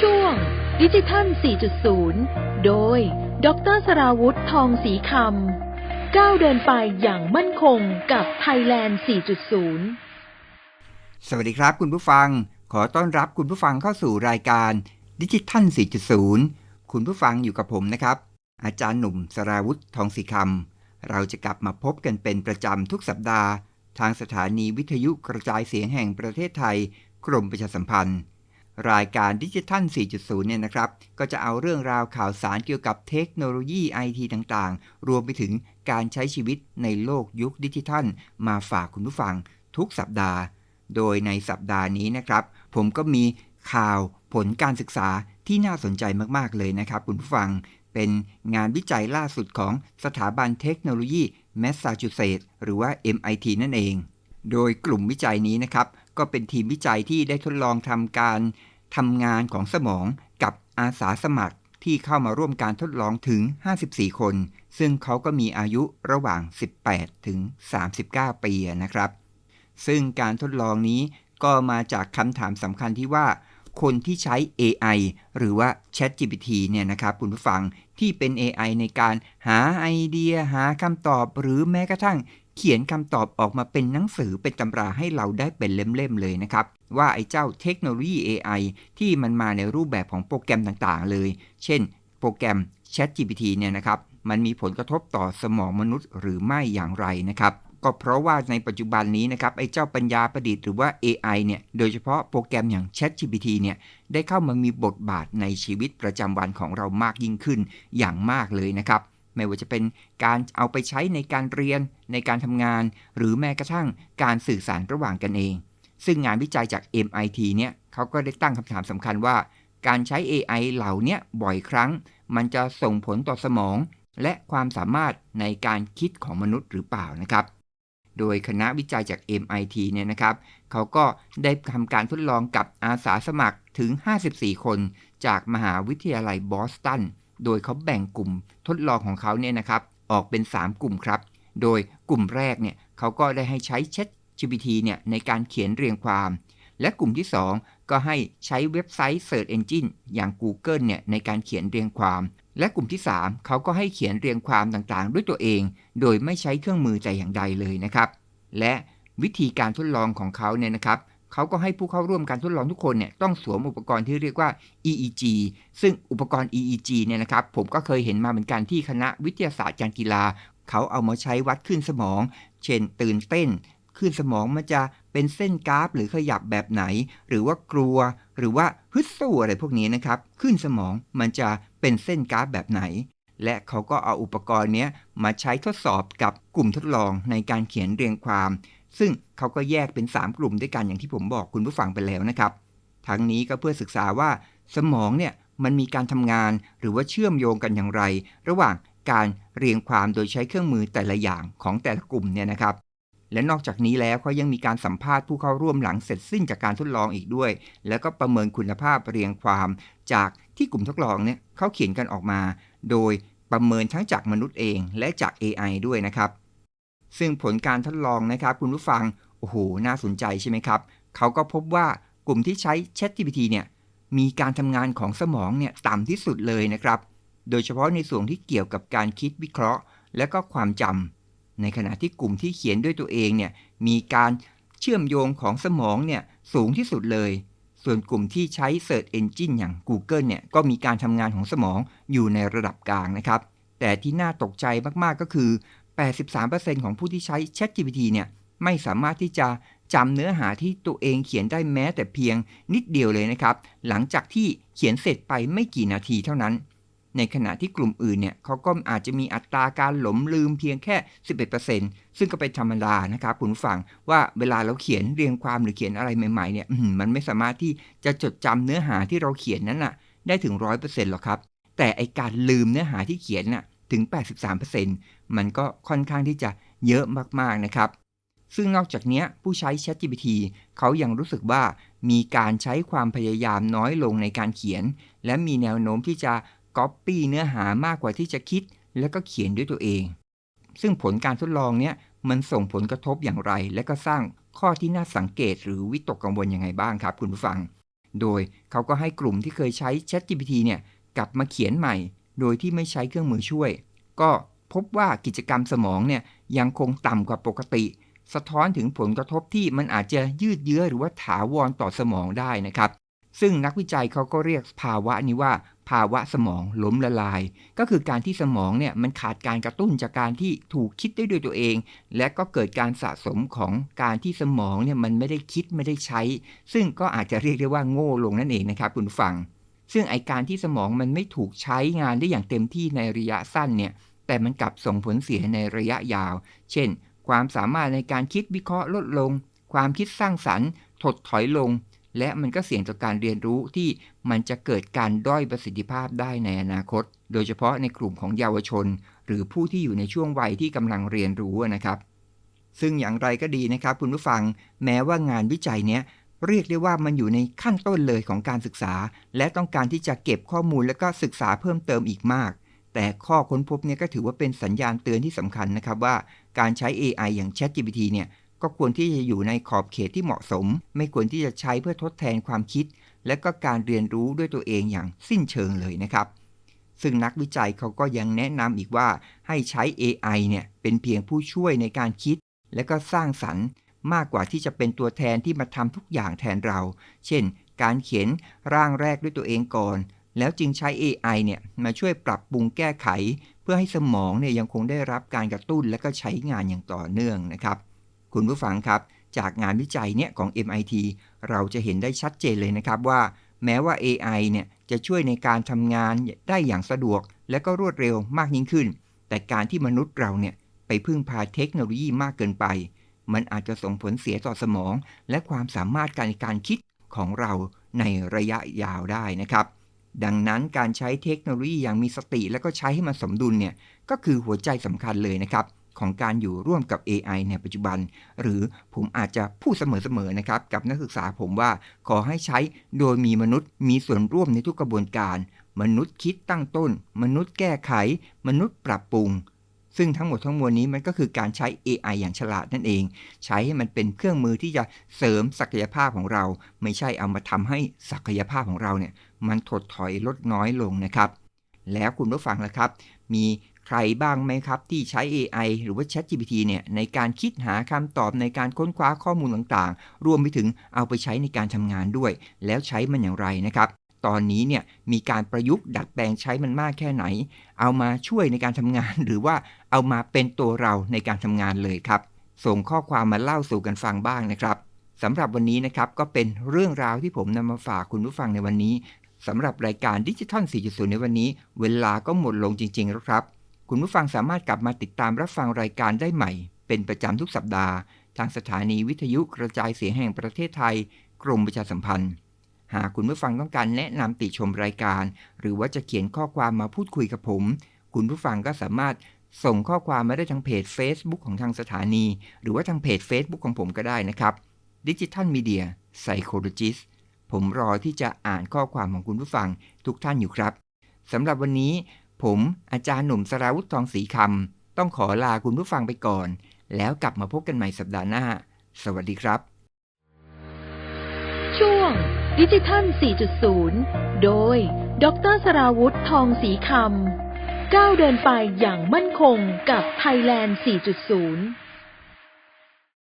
ช่วง ดิจิทัล 4.0 โดย ดรสราวุธทองศรีคำก้าวเดินไปอย่างมั่นคงกับไทยแลนด์ 4.0 สวัสดีครับคุณผู้ฟัง ขอต้อนรับคุณผู้ฟังเข้าสู่รายการดิจิทัล 4.0 คุณผู้ฟังอยู่กับผมนะครับ อาจารย์หนุ่มสราวุธทองศรีคำเราจะกลับมาพบกันเป็นประจำทุกสัปดาห์ ทางสถานีวิทยุกระจายเสียงแห่งประเทศไทย กรมประชาสัมพันธ์ รายการดิจิทัล 4.0 เนี่ยนะครับ ก็จะเอาเรื่องราวข่าวสารเกี่ยวกับเทคโนโลยีไอทีต่างๆ รวมไปถึงการใช้ชีวิตในโลกยุคดิจิทัล มาฝากคุณผู้ฟังทุกสัปดาห์ โดยในสัปดาห์นี้นะครับ ผมก็มีข่าวผลการศึกษาที่น่าสนใจมากๆเลยนะครับคุณผู้ฟัง เป็นงานวิจัยล่าสุดของสถาบันเทคโนโลยีแมสซาชูเซตส์หรือว่า MIT นั่นเอง โดยกลุ่มวิจัยนี้นะครับ ก็เป็นทีมวิจัยที่ได้ทดลองทำการ ทำงานของสมองกับอาสาสมัครที่เข้ามาร่วมการทดลองถึง 54 คน ซึ่งเขาก็มีอายุระหว่าง 18 ถึง 39 ปีนะครับ ซึ่งการทดลองนี้ก็มาจากคำถามสำคัญที่ว่า คนที่ใช้ AI หรือว่า ChatGPT เนี่ยนะครับคุณผู้ฟัง ที่เป็น AI ในการหาไอเดียหาคำตอบ หรือแม้กระทั่งเขียนคำตอบออกมาเป็นหนังสือเป็นตำราให้เราได้เป็นเล่มๆเลยนะครับ ว่าไอ้เจ้าเทคโนโลยี AI ที่มันมาในรูปแบบของโปรแกรมต่างๆ เลย เช่น โปรแกรม ChatGPT เนี่ยนะครับ มันมีผลกระทบต่อสมองมนุษย์หรือไม่อย่างไรนะครับ ก็เพราะว่าในปัจจุบันนี้นะครับไอ้เจ้าปัญญาประดิษฐ์หรือว่า AI เนี่ยโดยเฉพาะโปรแกรมอย่าง ChatGPT เนี่ยได้เข้ามามีบทบาทในชีวิตประจำวันของเรามากยิ่งขึ้นอย่างมากเลยนะครับไม่ว่าจะเป็นการเอาไปใช้ในการเรียนในการทำงาน หรือแม้กระทั่งการสื่อสารระหว่างกันเอง ซึ่งงานวิจัยจาก MIT เนี่ยเขาก็ได้ตั้งคำถามสำคัญว่า การใช้ AI เหล่านี้บ่อยครั้ง มันจะส่งผลต่อสมอง และความสามารถในการคิดของมนุษย์หรือเปล่านะครับ โดยคณะวิจัยจาก MIT เนี่ยนะครับเขาก็ได้ทำการทดลองกับอาสาสมัครถึง 54 คน จากมหาวิทยาลัยบอสตัน โดยเขาแบ่งกลุ่มทดลองของเขาเนี่ยนะครับออกเป็น 3 กลุ่มครับ โดยกลุ่มแรกเนี่ยเขาก็ได้ให้ใช้ ChatGPT เนี่ยในการเขียนเรียงความ และกลุ่มที่ 2 ก็ให้ใช้เว็บไซต์ Search Engine อย่าง Google เนี่ยในการเขียนเรียงความ และกลุ่มที่ 3 เขาก็ให้เขียนเรียงความต่างๆ ด้วยตัวเอง โดยไม่ใช้เครื่องมือแต่อย่างใดเลยนะครับ และวิธีการทดลองของเขาเนี่ยนะครับเขาก็ให้ผู้เข้าร่วมการทดลองทุกคนเนี่ยต้องสวมอุปกรณ์ที่เรียกว่า EEG ซึ่งอุปกรณ์ EEG เนี่ยนะครับ ผมก็เคยเห็นมาเหมือนกันที่คณะวิทยาศาสตร์การกีฬา เขาเอามาใช้วัดขึ้นสมอง เช่น ตื่นเต้น ขึ้นสมองมันจะเป็นเส้นกราฟ หรือขยับแบบไหน หรือว่ากลัว หรือว่าฮึดสู้อะไรพวกนี้นะครับ ขึ้นสมองมันจะเป็นเส้นกราฟแบบไหน และเขาก็เอาอุปกรณ์นี้มาใช้ทดสอบกับกลุ่มทดลองในการเขียนเรียงความ ซึ่งเขาก็แยกเป็น 3 กลุ่มด้วยกันอย่างที่ผมบอกคุณผู้ฟังไปแล้วนะครับ ทั้งนี้ก็เพื่อศึกษาว่า สมองเนี่ยมันมีการทำงานหรือว่าเชื่อมโยงกันอย่างไร ระหว่างการเรียงความโดยใช้เครื่องมือแต่ละอย่างของแต่ละกลุ่มเนี่ยนะครับ และนอกจากนี้แล้วเขายังมีการสัมภาษณ์ผู้เข้าร่วมหลังเสร็จสิ้นจากการทดลองอีกด้วย แล้วก็ประเมินคุณภาพเรียงความจากที่กลุ่มทดลองเนี่ยเขาเขียนกันออกมา โดยประเมินทั้งจากมนุษย์เองและจาก AI ด้วยนะครับ ซึ่งผลการทดลองนะครับ คุณผู้ฟัง โอ้โห น่าสนใจใช่ไหมครับ เขาก็พบว่ากลุ่มที่ใช้ ChatGPT เนี่ย มีการทำงานของสมองเนี่ยต่ำที่สุดเลยนะครับ โดยเฉพาะในส่วนที่เกี่ยวกับการคิดวิเคราะห์ และก็ความจำ ในขณะที่กลุ่มที่เขียนด้วยตัวเองเนี่ยมีการเชื่อมโยงของสมองเนี่ยสูงที่สุดเลย ส่วนกลุ่มที่ใช้ Search Engine อย่าง Google เนี่ยก็มีการทำงานของสมองอยู่ในระดับกลางนะครับ แต่ที่น่าตกใจมากๆก็คือ 83%ของผู้ที่ใช้ ChatGPT เนี่ยไม่สามารถที่จะจำเนื้อหาที่ตัวเองเขียนได้แม้แต่เพียงนิดเดียวเลยนะครับ หลังจากที่เขียนเสร็จไปไม่กี่นาทีเท่านั้น ในขณะที่กลุ่มอื่นเนี่ยเขาก็อาจจะมีอัตราการหลงลืมเพียงแค่ 11%ซึ่งก็เป็นธรรมดานะครับคุณผู้ฟังว่าเวลาเราเขียนเรียงความหรือเขียนอะไรใหม่ๆเนี่ยมันไม่สามารถที่จะจดจำเนื้อหาที่เราเขียนนั้นน่ะได้ถึง 100%หรอกครับ แต่ไอการลืมเนื้อหาที่เขียนน่ะถึง 83%มันก็ค่อนข้างที่จะเยอะมากๆนะครับซึ่งนอกจากนี้ผู้ใช้ ChatGPT เขายังรู้สึกว่ามีการใช้ความพยายามน้อยลงในการเขียน และมีแนวโน้มที่จะ ก๊อปปี้เนื้อหามากกว่าที่จะคิด แล้วก็เขียนด้วยตัวเอง ซึ่งผลการทดลองเนี้ยมันส่งผลกระทบอย่างไร และก็สร้างข้อที่น่าสังเกตหรือวิตกกังวลยังไงบ้างครับ คุณผู้ฟัง โดยเขาก็ให้กลุ่มที่เคยใช้ ChatGPT เนี่ยกลับมาเขียนใหม่ โดยที่ไม่ใช้เครื่องมือช่วย ก็พบว่ากิจกรรมสมองเนี่ยยังคงต่ำกว่าปกติ สะท้อนถึงผลกระทบที่มันอาจจะยืดเยื้อหรือว่าถาวรต่อสมองได้นะครับ ซึ่งนักวิจัยเขาก็เรียกภาวะนี้ว่า ภาวะสมองล้มละลาย ก็คือการที่สมองเนี่ยมันขาดการกระตุ้นจากการที่ถูกคิดได้ด้วยตัวเอง และก็เกิดการสะสมของการที่สมองเนี่ยมันไม่ได้คิดไม่ได้ใช้ ซึ่งก็อาจจะเรียกได้ว่าโง่ลงนั่นเองนะครับคุณฟัง ซึ่งไอการที่สมองมันไม่ถูกใช้งานได้อย่างเต็มที่ในระยะสั้นเนี่ยแต่มันกลับส่งผลเสียในระยะยาว เช่น ความสามารถในการคิดวิเคราะห์ลดลง ความคิดสร้างสรรค์ ถดถอยลง และมันก็เสี่ยงต่อการเรียนรู้ที่มันจะเกิดการด้อยประสิทธิภาพได้ในอนาคต โดยเฉพาะในกลุ่มของเยาวชน หรือผู้ที่อยู่ในช่วงวัยที่กำลังเรียนรู้นะครับ ซึ่งอย่างไรก็ดีนะครับ คุณผู้ฟังแม้ว่างานวิจัยเนี้ยเรียกได้ว่ามันอยู่ในขั้นต้นเลยของการศึกษา และต้องการที่จะเก็บข้อมูลและก็ศึกษาเพิ่มเติมอีกมาก แต่ข้อค้นพบเนี่ยก็ถือว่าเป็นสัญญาณเตือนที่สำคัญนะครับว่าการใช้ AI อย่าง ChatGPT เนี่ย ก็ควรที่จะอยู่ในขอบเขตที่เหมาะสม ไม่ควรที่จะใช้เพื่อทดแทนความคิด และก็การเรียนรู้ด้วยตัวเองอย่างสิ้นเชิงเลยนะครับ ซึ่งนักวิจัยเขาก็ยังแนะนำอีกว่าให้ใช้ AI เนี่ยเป็นเพียงผู้ช่วยในการคิด และก็สร้างสรรค์มากกว่าที่จะเป็นตัวแทนที่มาทำทุกอย่างแทนเรา เช่น การเขียนร่างแรกด้วยตัวเองก่อน แล้วจึงใช้ AI เนี่ยมาช่วยปรับปรุงแก้ไข เพื่อให้สมองเนี่ยยังคงได้รับการกระตุ้นและก็ใช้งานอย่างต่อเนื่องนะครับ คุณผู้ฟังครับ จากงานวิจัยเนี่ยของ MIT เราจะเห็นได้ชัดเจนเลยนะครับว่า แม้ว่า AI เนี่ยจะช่วยในการทำงานได้อย่างสะดวก และก็รวดเร็วมากยิ่งขึ้น แต่การที่มนุษย์เราเนี่ยไปพึ่งพาเทคโนโลยีมากเกินไป มันอาจจะส่งผลเสียต่อสมอง และความสามารถการในการคิดของเราในระยะยาวได้นะครับ ดังนั้นการใช้เทคโนโลยีอย่างมีสติ และก็ใช้ให้มันสมดุลเนี่ยก็คือหัวใจสำคัญเลยนะครับ ของการอยู่ร่วมกับ AI ในปัจจุบัน หรือผมอาจจะพูดเสมอๆนะครับ กับนักศึกษาผมว่าขอให้ใช้โดยมีมนุษย์มีส่วนร่วมในทุกกระบวนการ มนุษย์คิดตั้งต้น มนุษย์แก้ไข มนุษย์ปรับปรุง ซึ่งทั้งหมดทั้งมวลนี้มันก็คือการใช้ AI อย่างฉลาดนั่นเอง ใช้ให้มันเป็นเครื่องมือที่จะเสริมศักยภาพของเรา ไม่ใช่เอามาทำให้ศักยภาพของเราเนี่ยมันถดถอยลดน้อยลงนะครับ แล้วคุณผู้ฟังล่ะครับ มี ใครบ้างไหมครับ ที่ใช้ AI หรือว่า ChatGPT เนี่ยในการคิดหาคำตอบในการค้นคว้าข้อมูลต่างๆ รวมไปถึงเอาไปใช้ในการทำงานด้วย แล้วใช้มันอย่างไรนะครับ ตอนนี้เนี่ยมีการประยุกต์ดัดแปลงใช้มันมากแค่ไหน เอามาช่วยในการทำงาน หรือว่าเอามาเป็นตัวเราในการทำงานเลยครับ ส่งข้อความมาเล่าสู่กันฟังบ้างนะครับสำหรับวันนี้นะครับก็เป็นเรื่องราวที่ผมนำมาฝากคุณผู้ฟังในวันนี้สำหรับรายการดิจิทัล 4.0 ในวันนี้ เวลาก็หมดลงจริงๆแล้วครับ คุณผู้ฟังสามารถกลับมาติดตามรับฟังรายการได้ใหม่ เป็นประจำทุกสัปดาห์ ทางสถานีวิทยุกระจายเสียงแห่งประเทศไทย กรมประชาสัมพันธ์ หากคุณผู้ฟังต้องการแนะนำติชมรายการ หรือว่าจะเขียนข้อความมาพูดคุยกับผม คุณผู้ฟังก็สามารถส่งข้อความมาได้ทางเพจ Facebook ของทางสถานี หรือว่าทางเพจ Facebook ของผมก็ได้นะครับ Digital Media Psychologist ผมรอที่จะอ่านข้อความของคุณผู้ฟังทุกท่านอยู่ครับสำหรับวันนี้ ผมอาจารย์หนุ่มสราวุธทองศรีคำต้องขอลาคุณผู้ฟังไปก่อน แล้วกลับมาพบกันใหม่สัปดาห์หน้า สวัสดีครับ ช่วง ดิจิทัล 4.0 โดย ดรสราวุธทองศรีคำก้าวเดินไปอย่างมั่นคงกับไทยแลนด์4.0